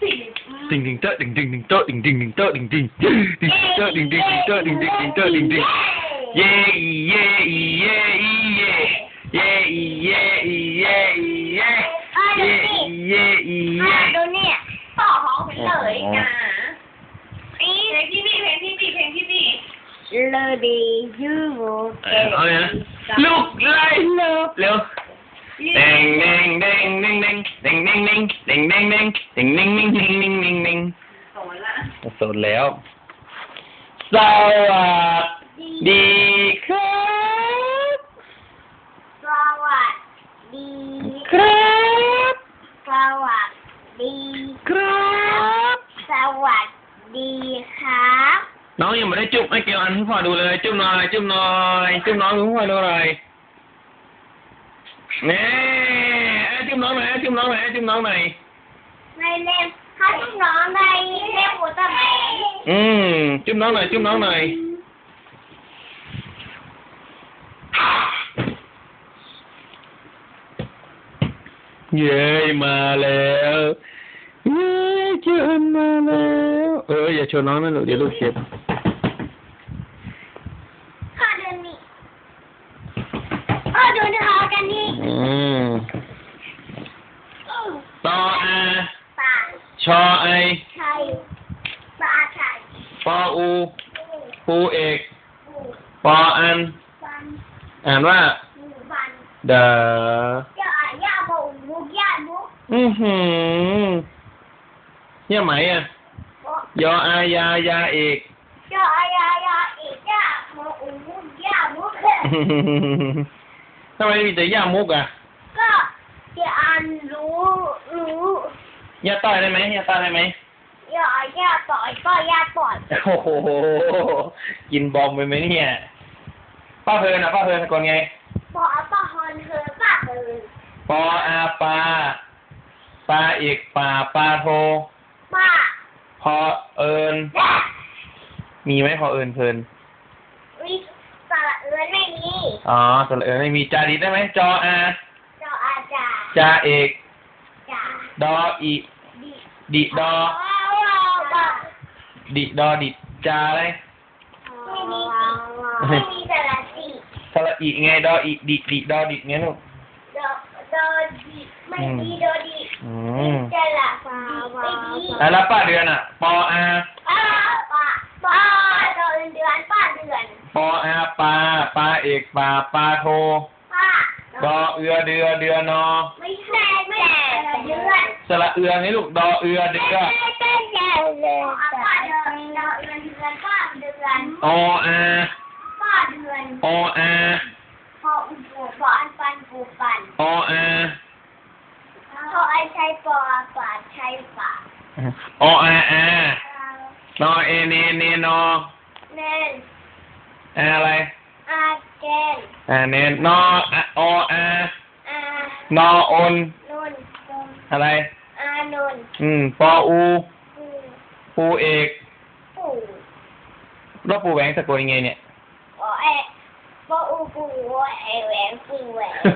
สี่ติงติงเตอติงติงติงเตอติงติงติงเตอติงติงติงเตอติงติงติงเตอติงติงติงเตอติงติงเย่เย่เย่เย่เย่เย่เย่เย่อ่าดูเย่นี่เย่อ่าเย่ดูเนี่ยต่อห้องไปเลยนะอีเพลงที่พี่เพลงที่พี่เพลงที่พี่ Le de you เอาเลยนะลูกไล่เลิฟเร็ว เด้งเด้งเด้งเด้งเด้งเด้งเด้งเด้งเด้งเด้งเด้งเด้งเด้งเด้งเด้งเด้งเด้งเด้งโตละสดแล้ว สวัสดีครับสวัสดีครับสวัสดีครับสวัสดีครับน้องยังไม่ได้จุ๊บให้เกียวอันให้พ่อดูเลย จุ๊บหน่อย จุ๊บหน่อย จุ๊บน้องให้พ่อดูหน่อย Nè, ai chim nón này, ai chim nón này, ai chim nón này. Này nè, hai chim nón này, nè của ta mẹ. Ừ, chim nón này, chim nón này. Về mà lẹo. Về chưa mà lẹo. Ừ, giờ cho nó nó được để lúc xếp. To A Cho A Po U. Pu Ek. Po An. An là The Nhớ mày à? Do A Ya Ya Ek. Do A Ya Ya Ek Ya Mo U Ya Mo Sao mày bị tự Ya Mo à? Có Thì An ย่าต้อยได้ไหมย่าต้อยได้ไหมย่าย่าต่อยก็ย่าต่อยโอ้โหกินบอมไปไหมเนี่ยป้าเพลินอะป้าเพลินสะกดไงพอป้าฮอนเธอป้าเดินปออาปาปาเอกป่าปาโทป้าพอเอิญมีไหมพอเอิญเพลินวิสระเอือนไม่มีอ๋อสระเอิญไม่มีจาดีได้ไหมจออาเจ้าอาจารย์จาเอกจ่า ดออีดิดิดอจ้าดิดอดิจาอะไรไม่มีไม่มีสระสีสระอีไงดออีดิดิดอดิไงลูกโดโดดิไม่มีโดดิอืดิมจะละไม่มีอะแล้วป้าเดือนอะปออาป้าป้าป้าเดือนเดือนป้าเดือนปออาปาปาเอกปาปาโทป้า ดอเอือเดือเดือนอไม่ใช่ไม่ใช่ดือสระเอือนี่ลูกดอเอือเดือโออาโอออพ่อเดือนโอออพ่ใช้ปอปาดใช้ปาโออาอานอเอเนเนนอเนนอะไร อาเกนอ่าเนนนออะออาอานออนนุนอะไร อานุนอืมปออูปูปูเอกปูแล้วปูแหวงสะกดยังไงเนี่ยปอเอปออูปูไอแหวนปูแหวนโ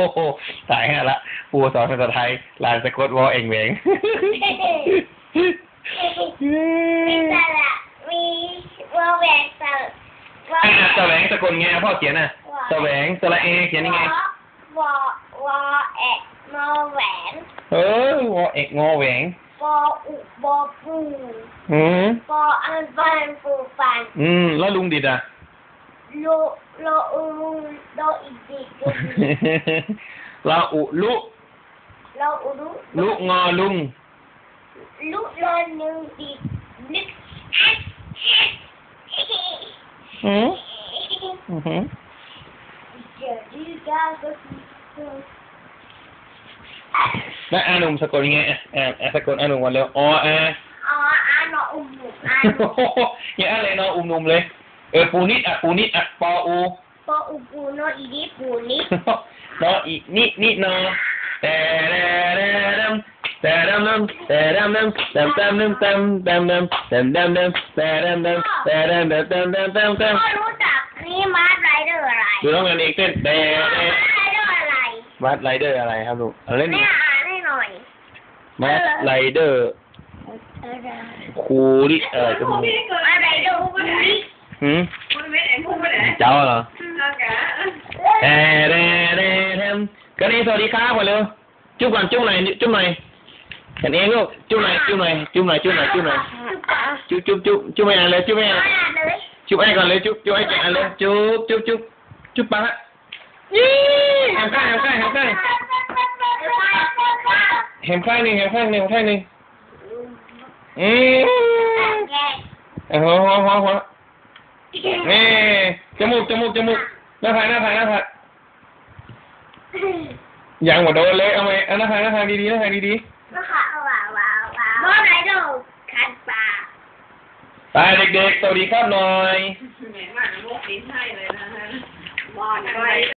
อ้โหตายฮะละ ปูสอนภาษาไทยลานสะกดวอเองแหวงมีสระมีวอแหวนสระวออะ แสวงสะกดไงพ่อเขียนน่ะแสวงสระเอเขียนยังไงวอวอแอะมอแหวนเออวอเอกงอแหวงปออุบอปูอืมปออันปันปูปันอืมแล้วลุงดิดอะโลโลอูโลอีดิโลอีลาอุลุโลอูรุลุงอลุงลุโลนึงดินึกอืมอือหือเจอดีกาก็คือแล้วอาหนุ่มสะก Hmm? Mm-hmm. Đã ăn ủng sao còn nghe à, à sao còn ăn ủng còn leo o a o a nó ủng ủng ăn nhà ăn lại nó ủng ủng lên ờ phù nít à phù nít à po u po u phù nó đi đi phù nít nó nít nít nó đà đà đà đà มเลยเออปูนิดอะปูนิดอะปออูปออุปูโนอีดิปูนินออีนี่นี่นอแต่แต่แต่ดำแต่ดำดำแต่ดำดำแต่ดำดำดำแต่ดำดำแต่ดำดำแต่ดำดำแต่ดำดำแต่พ่อรู้จักนี่มาร์ไรเดอร์อะไรดูน้องกันเองเต้นแต่มาร์ไรเดอร์อะไรมัดไรเดอร์อะไรครับลูกเอาเล่นแม่อ่านให้หน่อยมัดไรเดอร์ครูดิเออจมูกพี่เกิดอะไรดูพูดไหนหืมพูดไม่ไหนพูดไม่ไหนเจ้าเหรอเอาแกเอ่เด้เด้เทมกันเองสวัสดีครับก่อนเร็วจุ๊บก่อนจุ๊บหน่อยจุ๊บหน่อย กันเองลูกจุ๊บหน่อยจุ๊บหน่อยจุ๊บหน่อยจุ๊บหน่อยจุ๊บหน่อยจุ๊บจุ๊บจุ๊บจุ๊บไม่อ่านเลยจุ๊บไม่อ่านเลยจุ๊บไอ้ก่อนเลยจุ๊บจุ๊บไอ้ก่อนเลยจุ๊บจุ๊บจุ๊บจุ๊บปะยี่แหมข้างแหมข้างแหมข้างแหมข้างหนึ่งแหมข้างหนึ่งแหมข้างหนึ่งอืมเออหัวหัวหัวหัวนี่จมูกจมูกจมูกหน้าผากหน้าผากหน้าผากยังหมดโดนเลยเอาไหมเอาหน้าผากหน้าผากดีๆหน้าผากดีว้าวว้า วว้าวว้าวไหนดูคันปลาๆไปเด็กๆ สวัสดีครับหน่อย เหม็นมากลูกลิ้นให้เลยนะฮะ บอลอะไร